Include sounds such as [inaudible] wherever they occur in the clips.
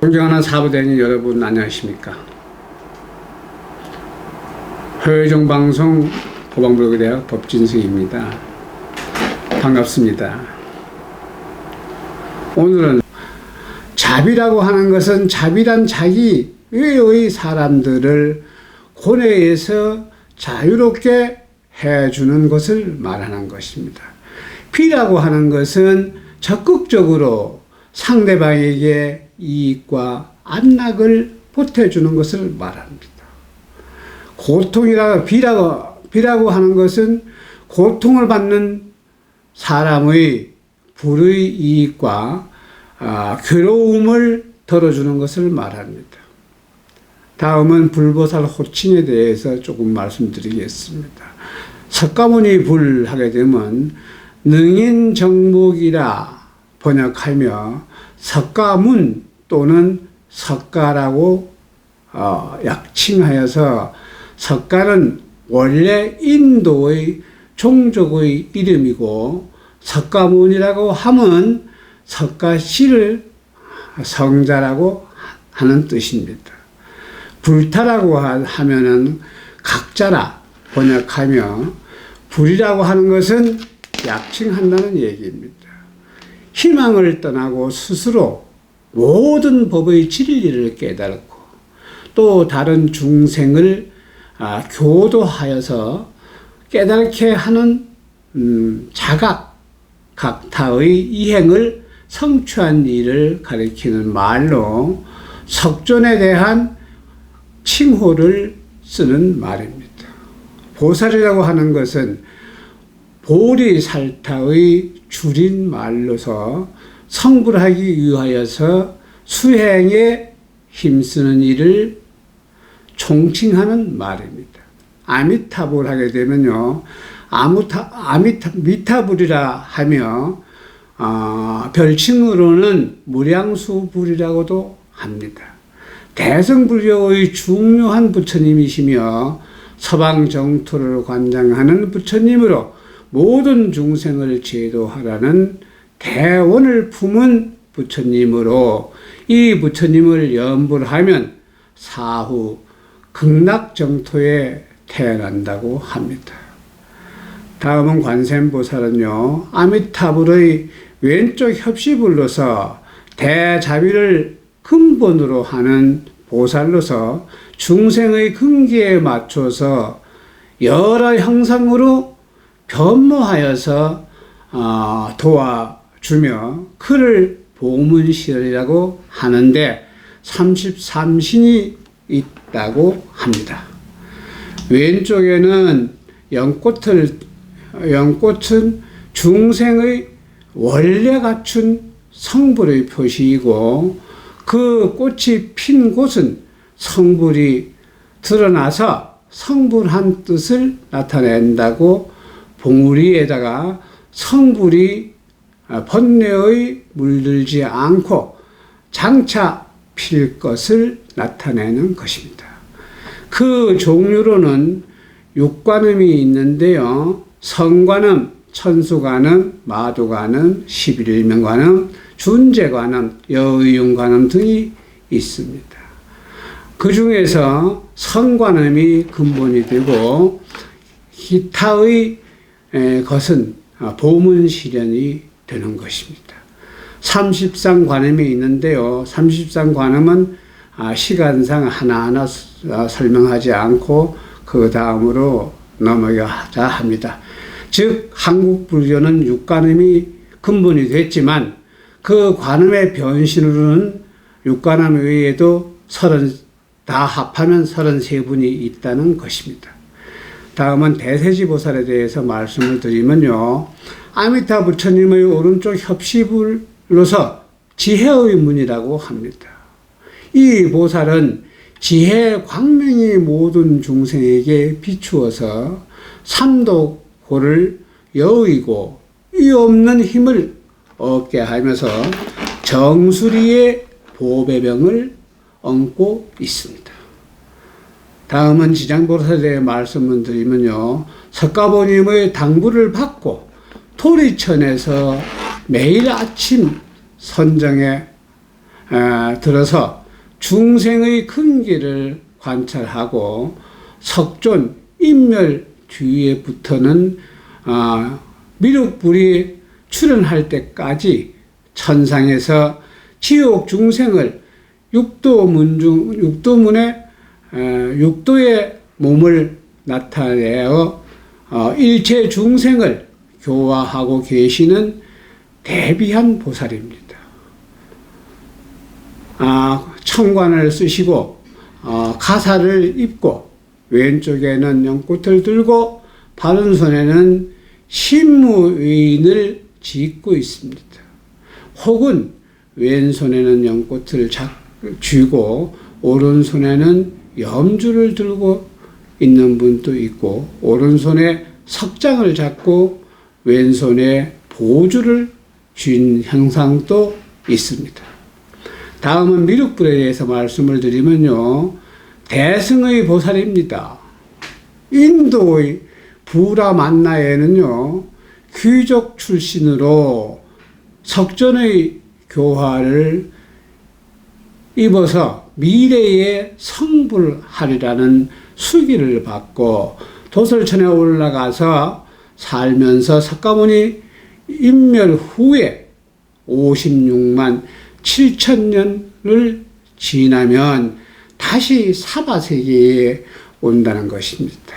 존경하는 사부대님 여러분 안녕하십니까? 효여정 방송 고방불교대학 법진승입니다. 반갑습니다. 오늘은 자비라고 하는 것은 자비란 자기 외의 사람들을 고뇌에서 자유롭게 해주는 것을 말하는 것입니다. 피라고 하는 것은 적극적으로 상대방에게 이익과 안락을 보태주는 것을 말합니다. 고통이라 비라고 비라고 하는 것은 고통을 받는 사람의 불의 이익과 아, 괴로움을 덜어주는 것을 말합니다. 다음은 불보살 호칭에 대해서 조금 말씀드리겠습니다. 석가모니 불 하게 되면 능인 정목이라 번역하며 석가문 또는 석가라고 어, 약칭하여서 석가는 원래 인도의 종족의 이름이고 석가문이라고 하면 석가씨를 성자라고 하는 뜻입니다. 불타라고 하면은 각자라 번역하며 불이라고 하는 것은 약칭한다는 얘기입니다. 희망을 떠나고 스스로 모든 법의 진리를 깨달고 또 다른 중생을 아, 교도하여서 깨닫게 하는 음, 자각 각타의 이행을 성취한 일을 가리키는 말로 석존에 대한 칭호를 쓰는 말입니다. 보살이라고 하는 것은 보리살타의 줄인 말로서 성불하기 위하여서 수행에 힘쓰는 일을 총칭하는 말입니다. 아미타불 하게 되면요, 아무타, 아미타, 미타불이라 하며, 어, 별칭으로는 무량수불이라고도 합니다. 대성불교의 중요한 부처님이시며 서방 정토를 관장하는 부처님으로 모든 중생을 제도하라는 대원을 품은 부처님으로 이 부처님을 염불하면 사후 극락정토에 태어난다고 합니다. 다음은 관세음보살은요 아미타불의 왼쪽 협시불로서 대자비를 근본으로 하는 보살로서 중생의 근기에 맞춰서 여러 형상으로 변모하여서 어, 도와 주며 그를 보문시이라고 하는데 33신이 있다고 합니다. 왼쪽에는 연꽃을 연꽃은 중생의 원래 갖춘 성불의 표시이고 그 꽃이 핀 곳은 성불이 드러나서 성불한 뜻을 나타낸다고 봉우리에다가 성불이 번뇌의 물들지 않고 장차 필 것을 나타내는 것입니다. 그 종류로는 육관음이 있는데요. 성관음, 천수관음, 마도관음, 십일일명관음, 준재관음, 여의용관음 등이 있습니다. 그 중에서 성관음이 근본이 되고 기타의 것은 보문 실현이 되는 것입니다. 30상 관음이 있는데요. 30상 관음은 시간상 하나하나 설명하지 않고 그 다음으로 넘어가자 합니다. 즉 한국 불교는 육관음이 근본이 됐지만 그 관음의 변신으로는 육관음 외에도 서른 다 합하면 33분이 있다는 것입니다. 다음은 대세지보살에 대해서 말씀을 드리면요. 아미타 부처님의 오른쪽 협시불로서 지혜의 문이라고 합니다. 이 보살은 지혜 광명이 모든 중생에게 비추어서 삼도고를 여의고 이 없는 힘을 얻게 하면서 정수리의 보배병을 얹고 있습니다. 다음은 지장보살에 대해 말씀을 드리면요. 석가모님의 당부를 받고 토리천에서 매일 아침 선정에 어, 들어서 중생의 근기를 관찰하고 석존 인멸 주위에부터는 어, 미륵불이 출현할 때까지 천상에서 지옥 중생을 육도 문 중 육도문에 어, 육도의 몸을 나타내어 어, 일체 중생을 교화하고 계시는 대비한 보살입니다. 아, 청관을 쓰시고 어, 가사를 입고 왼쪽에는 연꽃을 들고 바른 손에는 신무인을 쥐고 있습니다. 혹은 왼손에는 연꽃을 쥐고 오른손에는 염주를 들고 있는 분도 있고 오른손에 석장을 잡고 왼손에 보주를 쥔 형상도 있습니다. 다음은 미륵불에 대해서 말씀을 드리면요. 대승의 보살입니다. 인도의 부라 만나에는요. 귀족 출신으로 석전의 교화를 입어서 미래에 성불하리라는 수기를 받고 도설천에 올라가서 살면서 석가모니 인멸 후에 56만 7천 년을 지나면 다시 사바세계에 온다는 것입니다.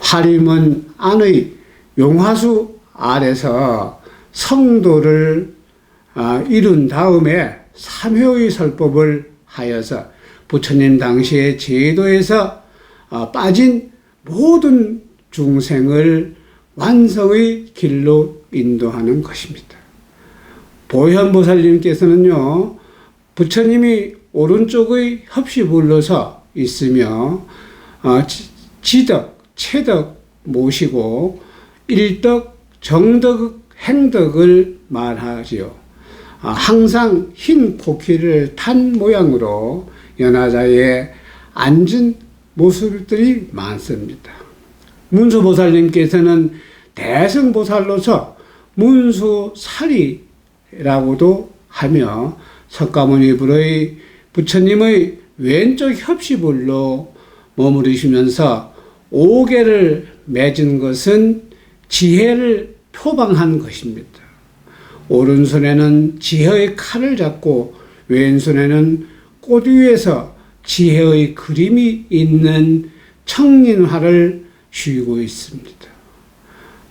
화림은 안의 용화수 아래서 성도를 아, 이룬 다음에 삼효의 설법을 하여서 부처님 당시의 제도에서 아, 빠진 모든 중생을 완성의 길로 인도하는 것입니다. 보현보살님께서는요, 부처님이 오른쪽의 협시불로서 있으며, 어, 지덕, 체덕 모시고, 일덕, 정덕, 행덕을 말하지요. 아, 항상 흰 코키를 탄 모양으로 연하자에 앉은 모습들이 많습니다. 문수보살님께서는 대승보살로서 문수살이라고도 하며 석가모니 불의 부처님의 왼쪽 협시불로 머무르시면서 오개를 맺은 것은 지혜를 표방한 것입니다. 오른손에는 지혜의 칼을 잡고 왼손에는 꽃 위에서 지혜의 그림이 있는 청린화를 쥐고 있습니다.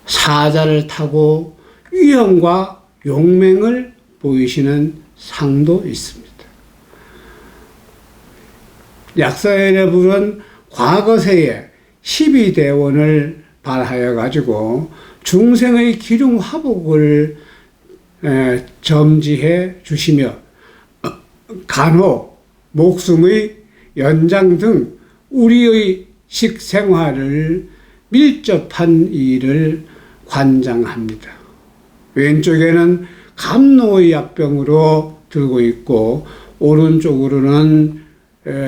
사자를 타고 위엄과 용맹을 보이시는 상도 있습니다. 약사엘의 불은 과거세에 12대원을 발하여 가지고 중생의 기lum 화복을 점지해 주시며 간호, 목숨의 연장 등 우리의 식생활을 밀접한 일을 관장합니다. 왼쪽에는 감노의 약병으로 들고 있고 오른쪽으로는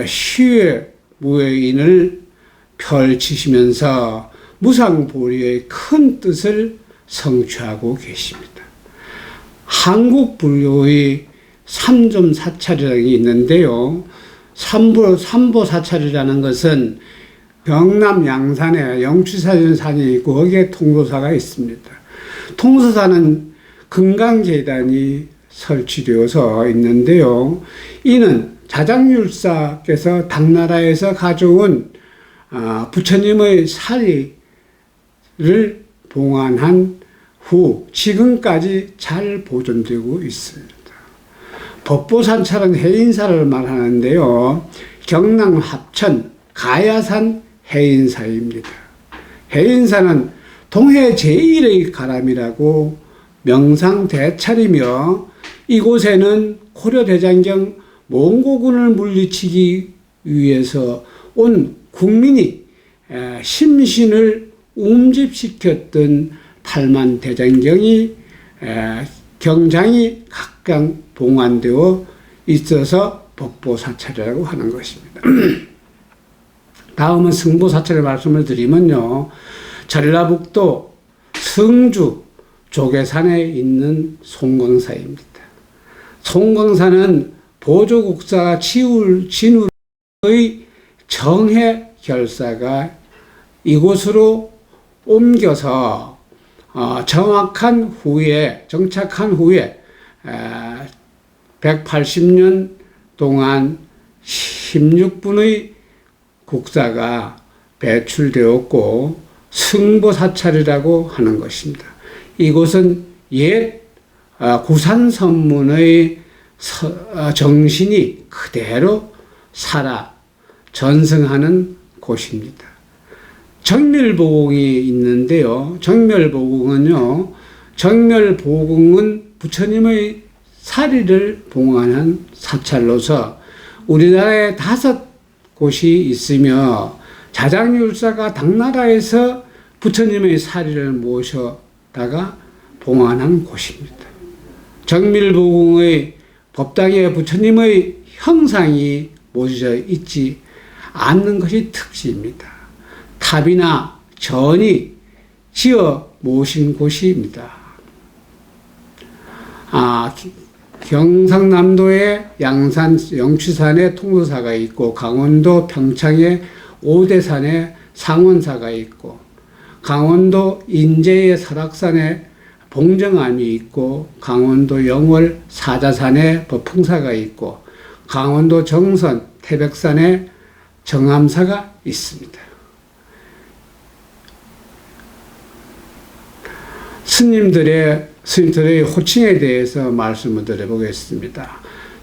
시외 무예인을 펼치시면서 무상보리의 큰 뜻을 성취하고 계십니다. 한국 불교의 삼점 사찰이라는 게 있는데요. 삼보, 삼보 사찰이라는 것은 경남 양산에 영추사전산이 있고 거기에 통도사가 있습니다. 통도사는 금강계단이 설치되어서 있는데요. 이는 자장율사께서 당나라에서 가져온 아, 부처님의 사리를 봉안한 후 지금까지 잘 보존되고 있습니다. 법보산찰은 해인사를 말하는데요. 경남 합천 가야산 해인사입니다. 해인사는 동해 제1의 가람이라고 명상 대찰이며 이곳에는 고려대장경 몽고군을 물리치기 위해서 온 국민이 심신을 움집시켰던 팔만 대장경이 경장이 각각 봉안되어 있어서 법보사찰이라고 하는 것입니다. [clears throat] 다음은 승보사찰의 말씀을 드리면요. 송광사는 보조국사 치울 진울의 정해 결사가 이곳으로 옮겨서 어, 정확한 후에 정착한 후에 에, 180년 동안 16분의 국사가 배출되었고 승보사찰이라고 하는 것입니다. 이곳은 옛 아, 구산선문의 서- 아, 정신이 그대로 살아 전승하는 곳입니다. 정멸보궁이 있는데요. 정멸보궁은요. 정멸보궁은 부처님의 사리를 봉안한 사찰로서 우리나라에 다섯 곳이 있으며 자장율사가 당나라에서 부처님의 사리를 모셔다가 봉안한 곳입니다. 정밀보궁의 법당에 부처님의 형상이 모셔져 있지 않는 것이 특징입니다. 탑이나 전이 지어 모신 곳입니다. 아, 기- 경상남도에 양산 영취산에 통도사가 있고 강원도 평창에 오대산에 상원사가 있고 강원도 인제의 설악산에 봉정암이 있고 강원도 영월 사자산에 법풍사가 있고 강원도 정선 태백산에 정암사가 있습니다. 스님들의 스님들의 호칭에 대해서 말씀을 드려보겠습니다.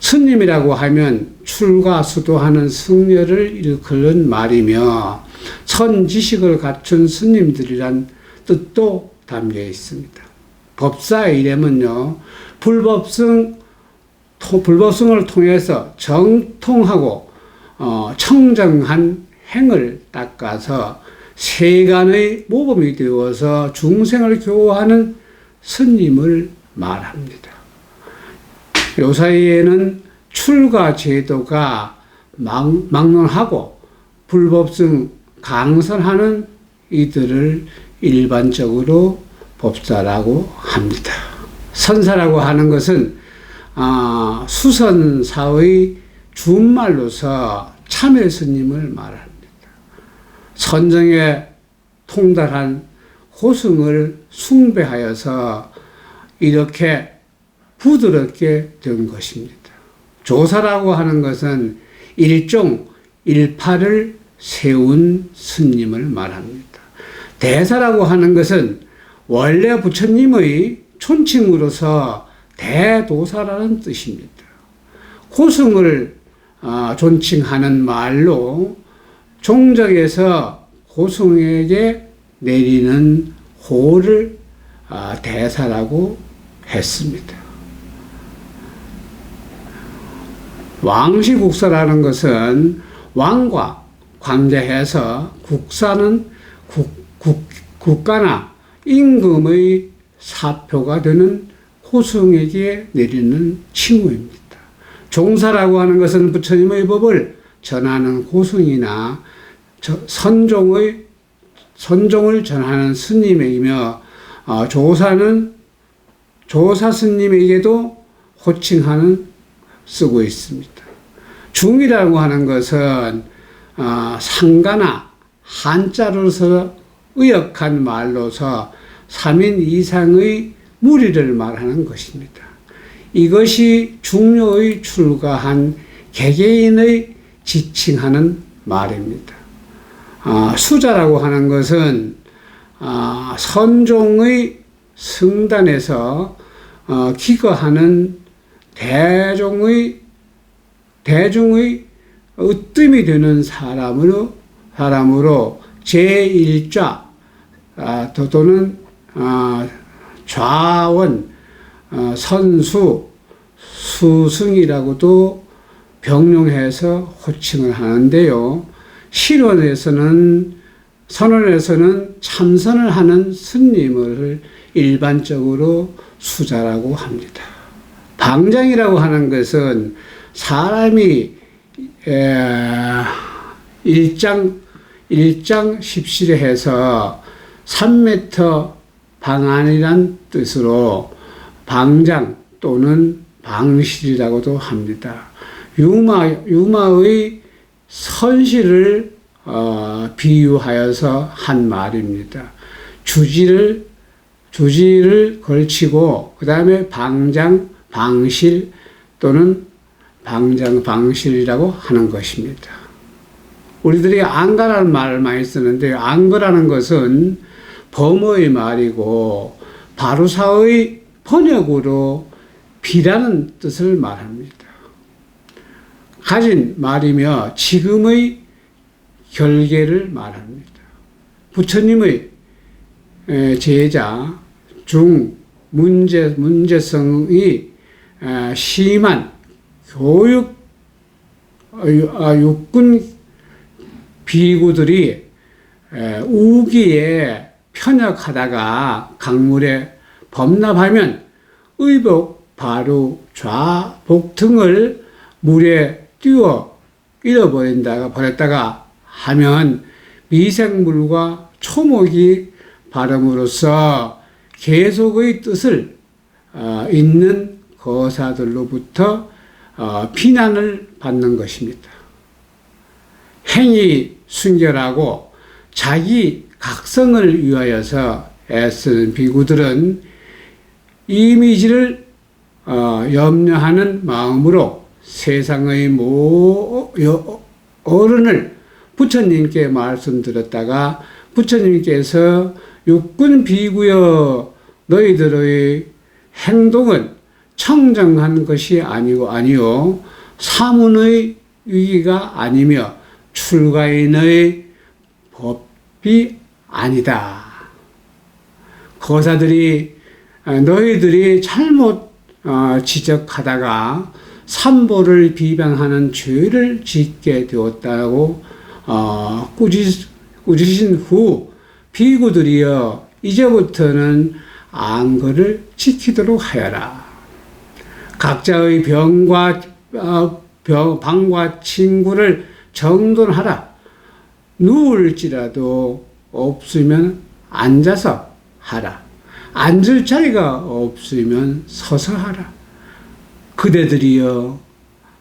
스님이라고 하면 출가 수도하는 승려를 일컫는 말이며 선지식을 갖춘 스님들이란 뜻도 담겨 있습니다. 법사의 이름은요, 불법성, 토- 불법성을 통해서 정통하고 어, 청정한 행을 닦아서 세간의 모범이 되어서 중생을 교화하는 스님을 말합니다. 요 사이에는 출가 제도가 막, 막론하고 불법성 강설하는 이들을 일반적으로 법사라고 합니다. 선사라고 하는 것은 아, 수선사의 준말로서 참회 스님을 말합니다. 선정에 통달한 호승을 숭배하여서 이렇게 부드럽게 된 것입니다. 조사라고 하는 것은 일종 일파를 세운 스님을 말합니다. 대사라고 하는 것은 원래 부처님의 촌칭으로서 대도사라는 뜻입니다. 호승을 아, 존칭하는 말로 종적에서 호승에게 내리는 호를 아, 대사라고 했습니다. 왕시 국사라는 것은 왕과 관계해서 국사는 국, 국, 국가나 임금의 사표가 되는 호승에게 내리는 칭호입니다. 종사라고 하는 것은 부처님의 법을 전하는 호승이나 저- 선종의 선종을 전하는 스님이며 어, 조사는 조사 스님에게도 호칭하는 쓰고 있습니다. 중이라고 하는 것은 어, 상가나 한자로서 의역한 말로서 3인 이상의 무리를 말하는 것입니다. 이것이 중요의 출가한 개개인의 지칭하는 말입니다. 아, 수자라고 하는 것은 아, 선종의 승단에서 어, 기거하는 대종의 대중의 으뜸이 되는 사람으로 사람으로 제1좌 아, 또- 또는 아, 좌원 어, 선수 수승이라고도 병용해서 호칭을 하는데요. 실원에서는 선원에서는 참선을 하는 스님을 일반적으로 수자라고 합니다. 방장이라고 하는 것은 사람이 에, 일장 일장 십시를 해서 3m 방안이란 뜻으로 방장 또는 방실이라고도 합니다. 유마, 유마의 선실을 어, 비유하여서 한 말입니다. 주지를 주지를 걸치고 그 다음에 방장 방실 또는 방장 방실이라고 하는 것입니다. 우리들이 안가라는 말을 많이 쓰는데 안거라는 것은 범어의 말이고 바루사의 번역으로 비라는 뜻을 말합니다. 가진 말이며 지금의 결계를 말합니다. 부처님의 에, 제자 중 문제 문제성이 에, 심한 교육 어, 유- 아, 육군 비구들이 에, 우기에 편역하다가 강물에 범람하면 의복 바로 좌 복 등을 물에 띄워 잃어버린다가 버렸다가 하면 미생물과 초목이 발음으로써 계속의 뜻을 어, 있는 거사들로부터 어, 비난을 받는 것입니다. 행위 순결하고 자기 각성을 위하여서 애쓰는 비구들은 이미지를 어, 염려하는 마음으로 세상의 모 여- 어른을 부처님께 말씀드렸다가 부처님께서 육군 비구여 너희들의 행동은 청정한 것이 아니고 아니요 사문의 위기가 아니며 출가인의 법이 아니다. 거사들이 어, 너희들이 잘못 어, 지적하다가 삼보를 비방하는 죄를 짓게 되었다고 어, 꾸짖, 꾸짖은 후 비구들이여 이제부터는 안거를 지키도록 하여라. 각자의 병과 어, 병, 방과 친구를 정돈하라. 누울지라도 없으면 앉아서 하라. 앉을 자리가 없으면 서서 하라. 그대들이여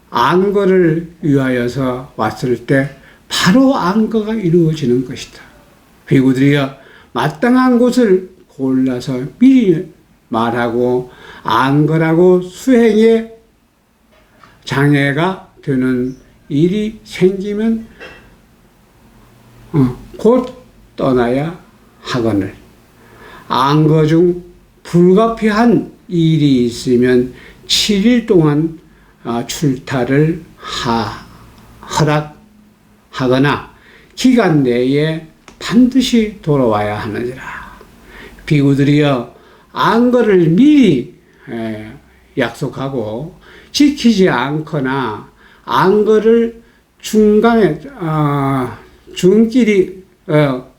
안거를 위하여서 왔을 때 바로 안거가 이루어지는 것이다. 비구들이여 마땅한 곳을 골라서 미리 말하고 안거라고 수행에 장애가 되는 일이 생기면 어, 곧 떠나야 하거늘 안거 중 불가피한 일이 있으면 7일 동안 아, 출타를 하, 허락하거나 기간 내에 반드시 돌아와야 하느니라. 비구들이여 안거를 미리 에, 약속하고 지키지 않거나 안거를 중간에 아, 중길이 어,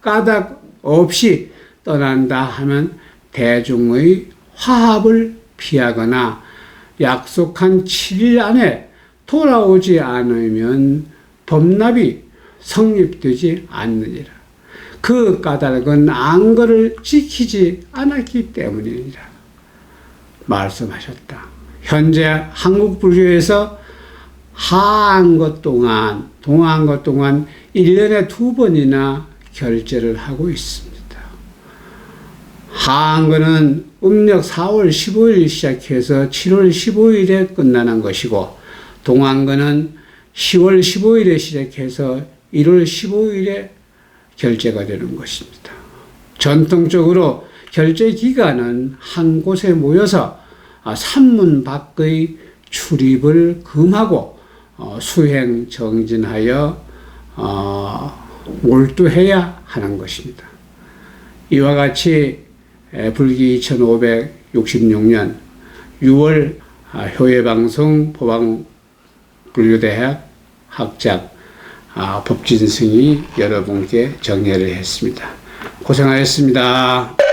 까닭 없이 떠난다 하면 대중의 화합을 피하거나 약속한 7일 안에 돌아오지 않으면 법납이 성립되지 않느니라. 그 까닭은 안거를 지키지 않았기 때문이니라. 말씀하셨다. 현재 한국 불교에서 하안거 동안, 동안거 동안 1년에 두 번이나 결제를 하고 있습니다. 하안거는 음력 4월 15일 시작해서 7월 15일에 끝나는 것이고, 동안거는 10월 15일에 시작해서 1월 15일에 결제가 되는 것입니다. 전통적으로 결제 기간은 한 곳에 모여서 아, 산문 밖의 출입을 금하고 어, 수행 정진하여 어, 몰두해야 하는 것입니다. 이와 같이 에, 불기 2566년 6월 아, 효예방송 포방 불교대학 학장 아, 법진승이 여러분께 정리를 했습니다. 고생하셨습니다.